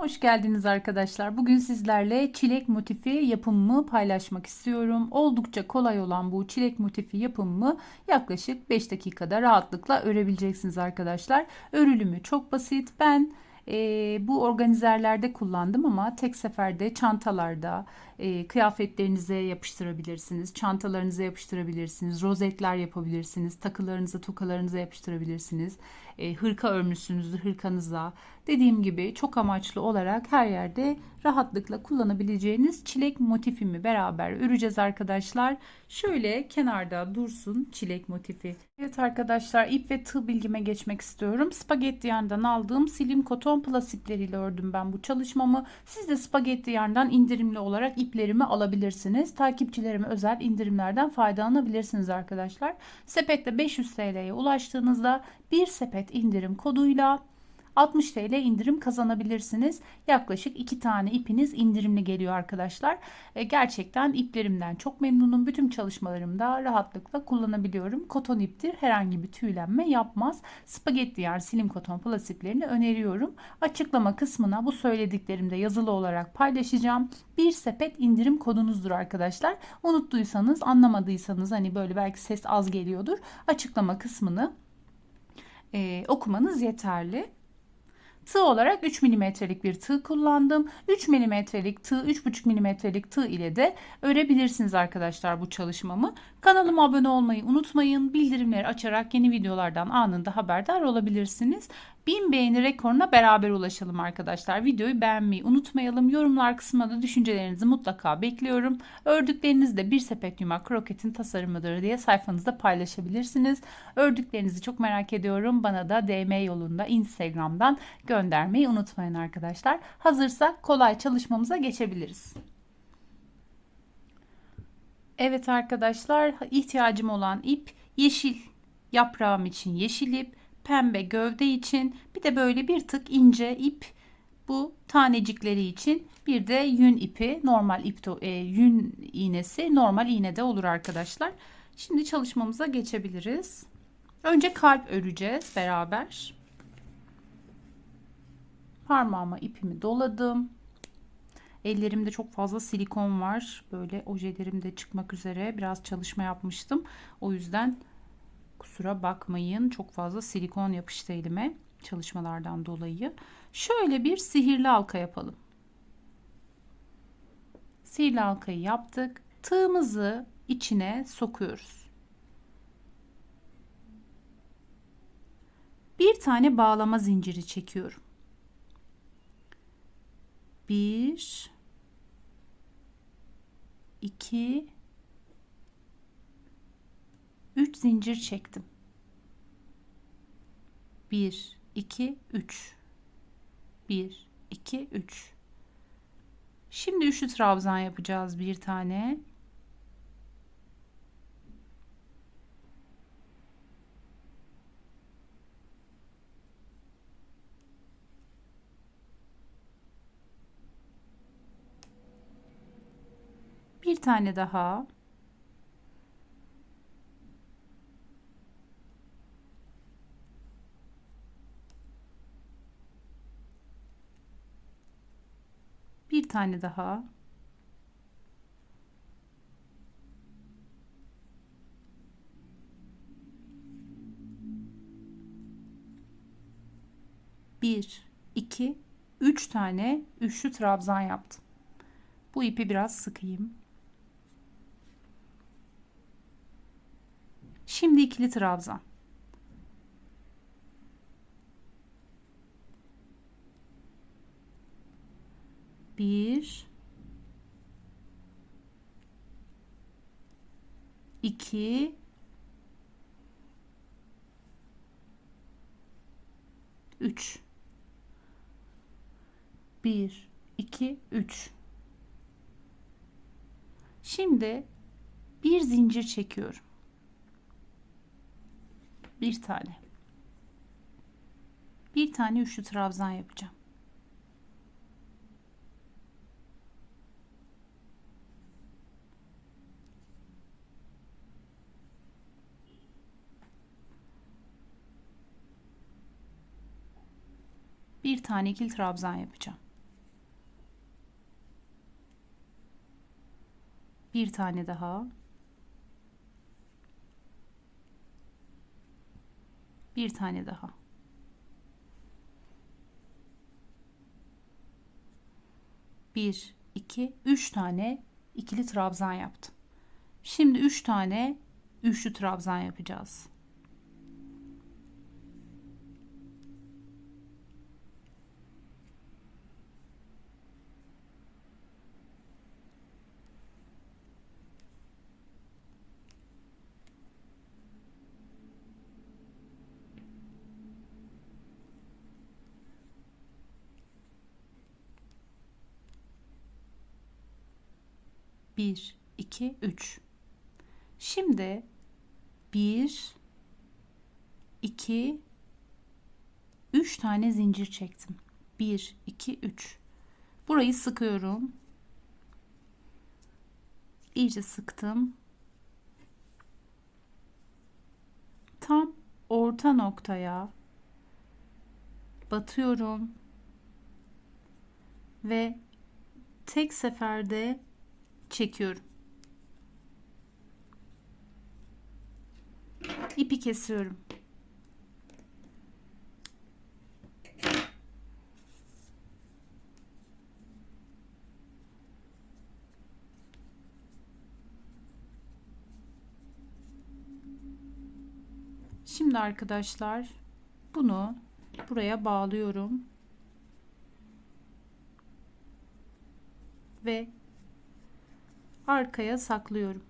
Hoş geldiniz arkadaşlar. Bugün sizlerle çilek motifi yapımımı paylaşmak istiyorum. Oldukça kolay olan bu çilek motifi yapımımı yaklaşık 5 dakikada rahatlıkla örebileceksiniz arkadaşlar. Örülümü çok basit. Ben e, bu organizerlerde kullandım ama tek seferde çantalarda, e, kıyafetlerinize yapıştırabilirsiniz, çantalarınıza yapıştırabilirsiniz, rozetler yapabilirsiniz, takılarınıza, tokalarınıza yapıştırabilirsiniz, e, hırka örmüşsünüzdür hırkanıza. Dediğim gibi çok amaçlı olarak her yerde rahatlıkla kullanabileceğiniz çilek motifimi beraber öreceğiz arkadaşlar. Şöyle kenarda dursun çilek motifi. Evet arkadaşlar ip ve tığ bilgime geçmek istiyorum. Spagetti yarndan aldığım silim koton plus ipleriyle ördüm ben bu çalışmamı. Siz de spagetti yarndan indirimli olarak iplerimi alabilirsiniz. Takipçilerime özel indirimlerden faydalanabilirsiniz arkadaşlar. Sepette 500 TL'ye ulaştığınızda bir sepet indirim koduyla 60 TL indirim kazanabilirsiniz. Yaklaşık 2 tane ipiniz indirimli geliyor arkadaşlar. E, gerçekten iplerimden çok memnunum. Bütün çalışmalarımda rahatlıkla kullanabiliyorum. Koton iptir. Herhangi bir tüylenme yapmaz. Spagetti yarn silim koton plus iplerini öneriyorum. Açıklama kısmına bu söylediklerimde yazılı olarak paylaşacağım. Bir sepet indirim kodunuzdur arkadaşlar. Unuttuysanız, anlamadıysanız hani böyle belki ses az geliyordur. Açıklama kısmını e, okumanız yeterli. Tığ olarak 3 milimetrelik bir tığ kullandım. 3 milimetrelik tığ, 3,5 milimetrelik tığ ile de örebilirsiniz arkadaşlar bu çalışmamı. Kanalıma abone olmayı unutmayın. Bildirimleri açarak yeni videolardan anında haberdar olabilirsiniz. 1000 beğeni rekoruna beraber ulaşalım arkadaşlar. Videoyu beğenmeyi unutmayalım. Yorumlar kısmına da düşüncelerinizi mutlaka bekliyorum. Ördükleriniz de bir sepet yumak kroketin tasarımıdır diye sayfanızda paylaşabilirsiniz. Ördüklerinizi çok merak ediyorum. Bana da DM yolunda Instagram'dan göndermeyi unutmayın arkadaşlar. Hazırsak kolay çalışmamıza geçebiliriz. Evet arkadaşlar ihtiyacım olan ip yeşil yaprağım için yeşil ip pembe gövde için bir de böyle bir tık ince ip bu tanecikleri için bir de yün ipi normal ip e, yün iğnesi normal iğne de olur arkadaşlar. Şimdi çalışmamıza geçebiliriz. Önce kalp öreceğiz beraber. Parmağıma ipimi doladım. Ellerimde çok fazla silikon var. Böyle ojelerim de çıkmak üzere. Biraz çalışma yapmıştım. O yüzden Kusura bakmayın. Çok fazla silikon yapıştı elime çalışmalardan dolayı. Şöyle bir sihirli halka yapalım. Sihirli halkayı yaptık. Tığımızı içine sokuyoruz. Bir tane bağlama zinciri çekiyorum. Bir, iki, 3 zincir çektim. 1 2 3 1 2 3 Şimdi üçlü trabzan yapacağız bir tane. Bir tane daha. Bir tane daha. Bir, iki, üç tane üçlü trabzan yaptım. Bu ipi biraz sıkayım. Şimdi ikili trabzan. Bir, iki, üç. Bir, iki, üç. Şimdi bir zincir çekiyorum. Bir tane. Bir tane üçlü trabzan yapacağım. bir tane ikili trabzan yapacağım. Bir tane daha. Bir tane daha. Bir, iki, üç tane ikili trabzan yaptım. Şimdi üç tane üçlü trabzan yapacağız. Bir, iki, üç. Şimdi bir, iki, üç tane zincir çektim. Bir, iki, üç. Burayı sıkıyorum. İyice sıktım. Tam orta noktaya batıyorum ve tek seferde çekiyorum. İpi kesiyorum. Şimdi arkadaşlar bunu buraya bağlıyorum. Ve arkaya saklıyorum.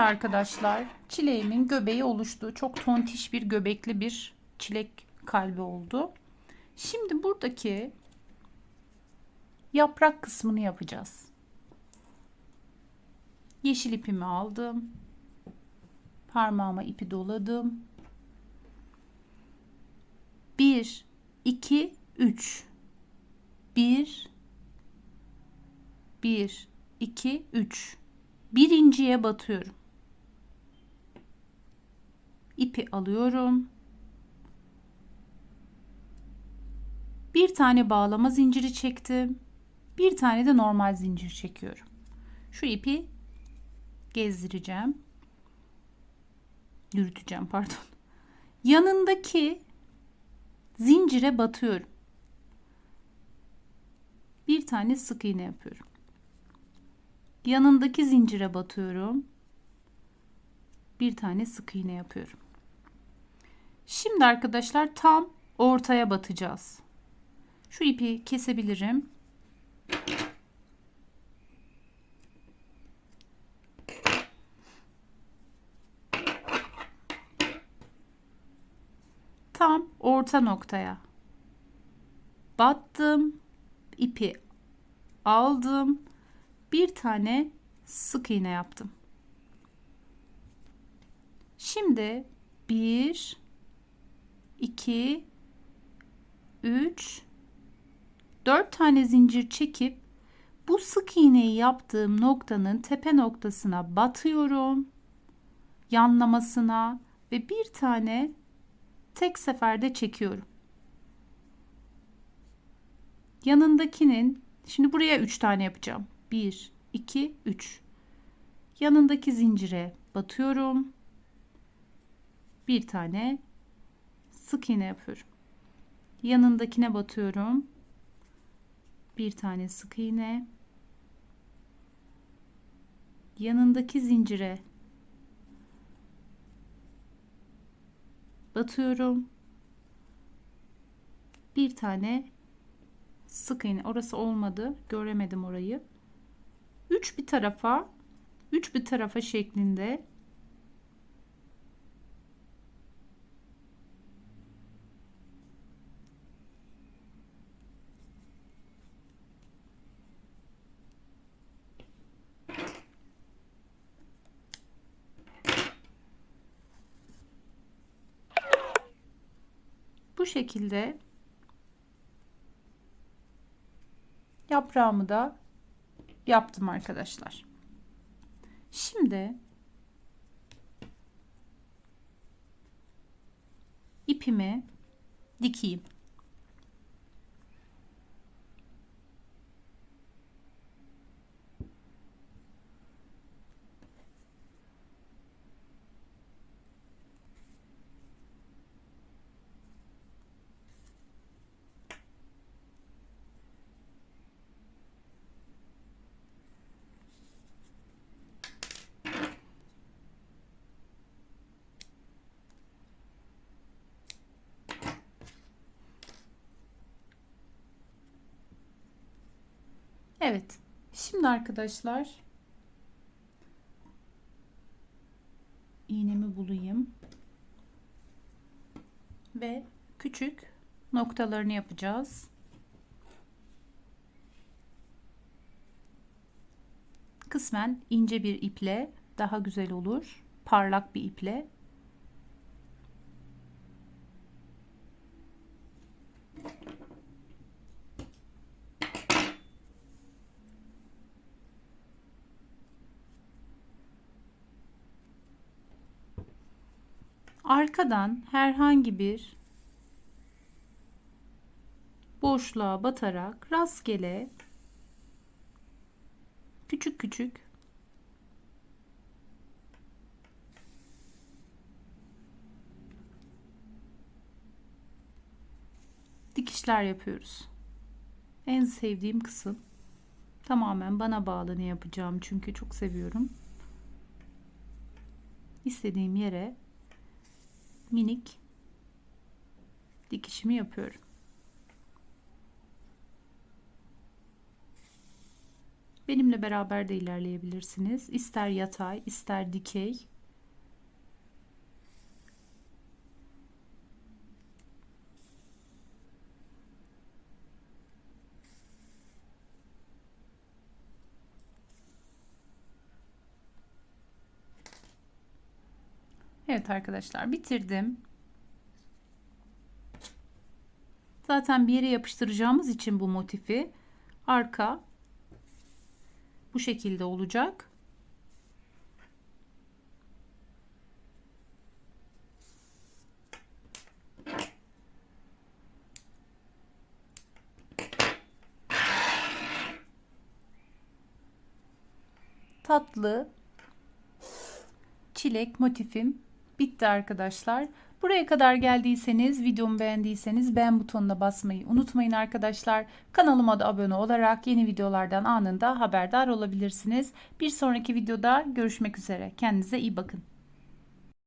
Arkadaşlar çileğimin göbeği oluştu. Çok tontiş bir göbekli bir çilek kalbi oldu. Şimdi buradaki yaprak kısmını yapacağız. Yeşil ipimi aldım. Parmağıma ipi doladım. 1 2 3 1 1 2 3 birinciye batıyorum. İpi alıyorum. Bir tane bağlama zinciri çektim. Bir tane de normal zincir çekiyorum. Şu ipi gezdireceğim. Yürüteceğim pardon. Yanındaki zincire batıyorum. Bir tane sık iğne yapıyorum. Yanındaki zincire batıyorum. Bir tane sık iğne yapıyorum. Şimdi arkadaşlar tam ortaya batacağız. Şu ipi kesebilirim. Tam orta noktaya battım. ipi aldım. Bir tane sık iğne yaptım. Şimdi 1 2 3 4 tane zincir çekip bu sık iğneyi yaptığım noktanın tepe noktasına batıyorum. Yanlamasına ve bir tane tek seferde çekiyorum. Yanındakinin şimdi buraya 3 tane yapacağım. 1 2 3. Yanındaki zincire batıyorum. Bir tane sık iğne yapıyorum. Yanındakine batıyorum. Bir tane sık iğne. Yanındaki zincire batıyorum. Bir tane sık iğne. Orası olmadı. Göremedim orayı. 3 bir tarafa 3 bir tarafa şeklinde Bu şekilde yaprağımı da yaptım arkadaşlar. Şimdi ipimi dikeyim. Evet. Şimdi arkadaşlar iğnemi bulayım. Ve küçük noktalarını yapacağız. Kısmen ince bir iple daha güzel olur. Parlak bir iple. Arkadan herhangi bir boşluğa batarak rastgele küçük küçük dikişler yapıyoruz. En sevdiğim kısım tamamen bana bağlı ne yapacağım çünkü çok seviyorum. İstediğim yere minik dikişimi yapıyorum. Benimle beraber de ilerleyebilirsiniz. İster yatay, ister dikey. Evet arkadaşlar bitirdim. Zaten bir yere yapıştıracağımız için bu motifi arka bu şekilde olacak. Tatlı çilek motifim bitti arkadaşlar. Buraya kadar geldiyseniz, videomu beğendiyseniz beğen butonuna basmayı unutmayın arkadaşlar. Kanalıma da abone olarak yeni videolardan anında haberdar olabilirsiniz. Bir sonraki videoda görüşmek üzere. Kendinize iyi bakın.